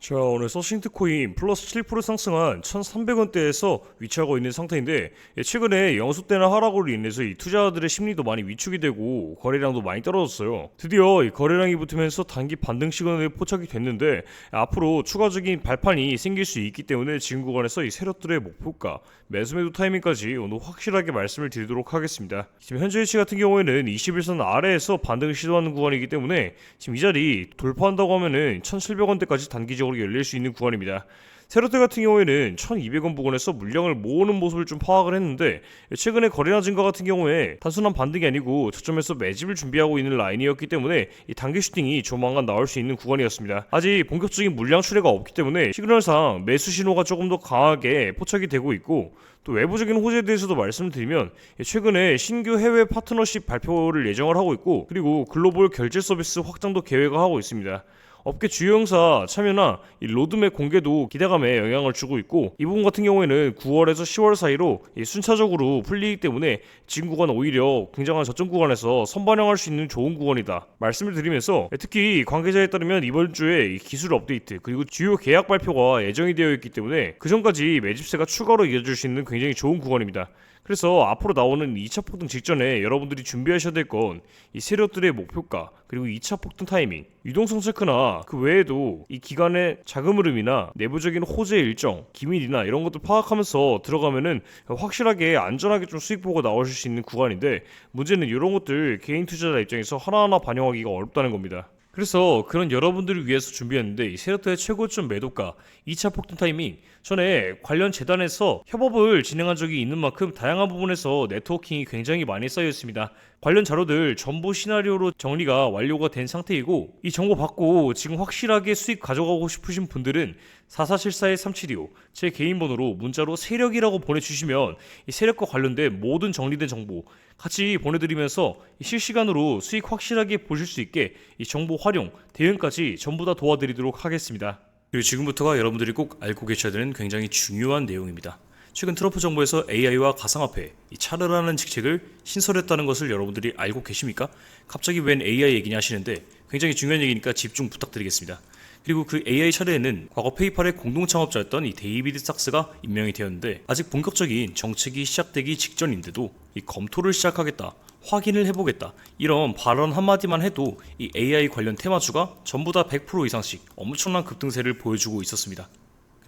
자 오늘 서신트 코인 플러스 7% 상승한 1300원대에서 위치하고 있는 상태인데 예, 최근에 영수 때나 하락으로 인해서 이 투자자들의 심리도 많이 위축이 되고 거래량도 많이 떨어졌어요. 드디어 이 거래량이 붙으면서 단기 반등 시그널에 포착이 됐는데 앞으로 추가적인 발판이 생길 수 있기 때문에 지금 구간에서 이 세력들의 목표가 매수 매도 타이밍까지 오늘 확실하게 말씀을 드리도록 하겠습니다. 지금 현재 위치 같은 경우에는 21선 아래에서 반등을 시도하는 구간이기 때문에 지금 이 자리 돌파한다고 하면은 1700원대까지 단기적으로 열릴 수 있는 구간입니다. 세로테 같은 경우에는 1200원 부근에서 물량을 모으는 모습을 좀 파악을 했는데 최근에 거래량 증가 같은 경우에 단순한 반등이 아니고 저점에서 매집을 준비하고 있는 라인이었기 때문에 이 단기 슈팅이 조만간 나올 수 있는 구간이었습니다. 아직 본격적인 물량 출회가 없기 때문에 시그널상 매수 신호가 조금 더 강하게 포착이 되고 있고 또 외부적인 호재에 대해서도 말씀을 드리면 최근에 신규 해외 파트너십 발표를 예정을 하고 있고 그리고 글로벌 결제 서비스 확장도 계획을 하고 있습니다. 업계 주요 행사 참여나 이 로드맵 공개도 기대감에 영향을 주고 있고 이 부분 같은 경우에는 9월에서 10월 사이로 이 순차적으로 풀리기 때문에 지금 구간 오히려 굉장한 저점 구간에서 선반영할 수 있는 좋은 구간이다 말씀을 드리면서 특히 관계자에 따르면 이번 주에 이 기술 업데이트 그리고 주요 계약 발표가 예정이 되어 있기 때문에 그 전까지 매집세가 추가로 이어질 수 있는 굉장히 좋은 구간입니다. 그래서 앞으로 나오는 2차 폭등 직전에 여러분들이 준비하셔야 될 건 이 세력들의 목표가 그리고 2차 폭등 타이밍 유동성 체크나 그 외에도 이 기간의 자금 흐름이나 내부적인 호재 일정 기밀이나 이런 것들 파악하면서 들어가면은 확실하게 안전하게 좀 수익 보고 나오실 수 있는 구간인데 문제는 이런 것들 개인 투자자 입장에서 하나하나 반영하기가 어렵다는 겁니다. 그래서 그런 여러분들을 위해서 준비했는데 이 세력들의 최고점 매도가 2차 폭등 타이밍 전에 관련 재단에서 협업을 진행한 적이 있는 만큼 다양한 부분에서 네트워킹이 굉장히 많이 쌓여 있습니다. 관련 자료들 전부 시나리오로 정리가 완료가 된 상태이고 이 정보 받고 지금 확실하게 수익 가져가고 싶으신 분들은 4474-3725 제 개인 번호로 문자로 세력이라고 보내주시면 이 세력과 관련된 모든 정리된 정보 같이 보내드리면서 이 실시간으로 수익 확실하게 보실 수 있게 이 정보 활용, 대응까지 전부 다 도와드리도록 하겠습니다. 그리고 지금부터가 여러분들이 꼭 알고 계셔야 되는 굉장히 중요한 내용입니다. 최근 트럼프 정부에서 AI와 가상화폐, 이 차르라는 직책을 신설했다는 것을 여러분들이 알고 계십니까? 갑자기 웬 AI 얘기냐 하시는데 굉장히 중요한 얘기니까 집중 부탁드리겠습니다. 그리고 그 AI 차례에는 과거 페이팔의 공동 창업자였던 이 데이비드 sak스가 임명이 되었는데 아직 본격적인 정책이 시작되기 직전인데도 이 검토를 시작하겠다. 확인을 해보겠다. 이런 발언 한마디만 해도 이 AI 관련 테마주가 전부 다 100% 이상씩 엄청난 급등세를 보여주고 있었습니다.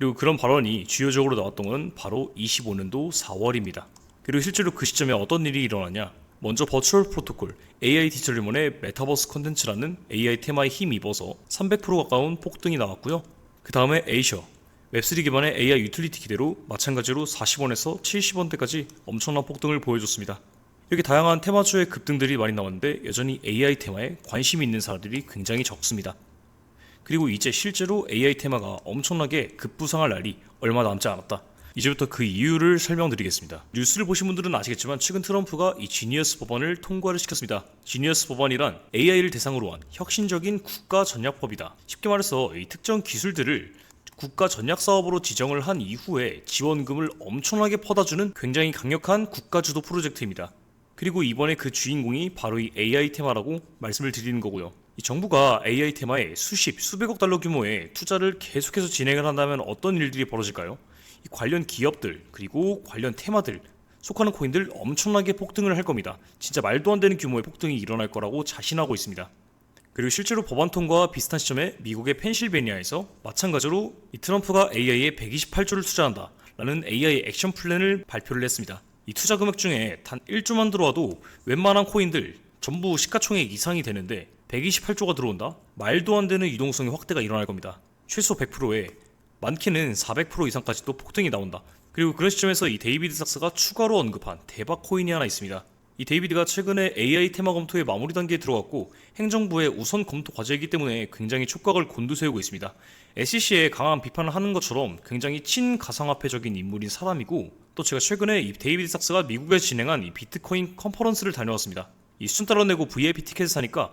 그리고 그런 발언이 주요적으로 나왔던 건 바로 25년도 4월입니다. 그리고 실제로 그 시점에 어떤 일이 일어나냐? 먼저 버추얼 프로토콜 AI 디지털리몬의 메타버스 컨텐츠라는 AI 테마에 힘입어서 300% 가까운 폭등이 나왔고요. 그 다음에 에이셔 웹3 기반의 AI 유틸리티 기대로 마찬가지로 40원에서 70원대까지 엄청난 폭등을 보여줬습니다. 이렇게 다양한 테마주의 급등들이 많이 나왔는데 여전히 AI 테마에 관심이 있는 사람들이 굉장히 적습니다. 그리고 이제 실제로 AI 테마가 엄청나게 급부상할 날이 얼마 남지 않았다. 이제부터 그 이유를 설명드리겠습니다. 뉴스를 보신 분들은 아시겠지만 최근 트럼프가 이 지니어스 법안을 통과를 시켰습니다. 지니어스 법안이란 AI를 대상으로 한 혁신적인 국가 전략법이다. 쉽게 말해서 이 특정 기술들을 국가 전략 사업으로 지정을 한 이후에 지원금을 엄청나게 퍼다주는 굉장히 강력한 국가 주도 프로젝트입니다. 그리고 이번에 그 주인공이 바로 이 AI 테마라고 말씀을 드리는 거고요. 이 정부가 AI 테마에 수십, 수백억 달러 규모의 투자를 계속해서 진행을 한다면 어떤 일들이 벌어질까요? 이 관련 기업들 그리고 관련 테마들 속하는 코인들 엄청나게 폭등을 할 겁니다. 진짜 말도 안 되는 규모의 폭등이 일어날 거라고 자신하고 있습니다. 그리고 실제로 법안 통과와 비슷한 시점에 미국의 펜실베니아에서 마찬가지로 이 트럼프가 AI에 128조를 투자한다 라는 AI 액션 플랜을 발표를 했습니다. 이 투자 금액 중에 단 1조만 들어와도 웬만한 코인들 전부 시가총액 이상이 되는데 128조가 들어온다? 말도 안 되는 유동성의 확대가 일어날 겁니다. 최소 100%에 많게는 400% 이상까지도 폭등이 나온다. 그리고 그런 시점에서 이 데이비드 sak스가 추가로 언급한 대박 코인이 하나 있습니다. 이 데이비드가 최근에 AI 테마 검토의 마무리 단계에 들어갔고 행정부의 우선 검토 과제이기 때문에 굉장히 촉각을 곤두세우고 있습니다. SEC에 강한 비판을 하는 것처럼 굉장히 친가상화폐적인 인물인 사람이고 또 제가 최근에 이 데이비드 sak스가 미국에 진행한 이 비트코인 컨퍼런스를 다녀왔습니다. 이 수준 따로 내고 VIP 티켓을 사니까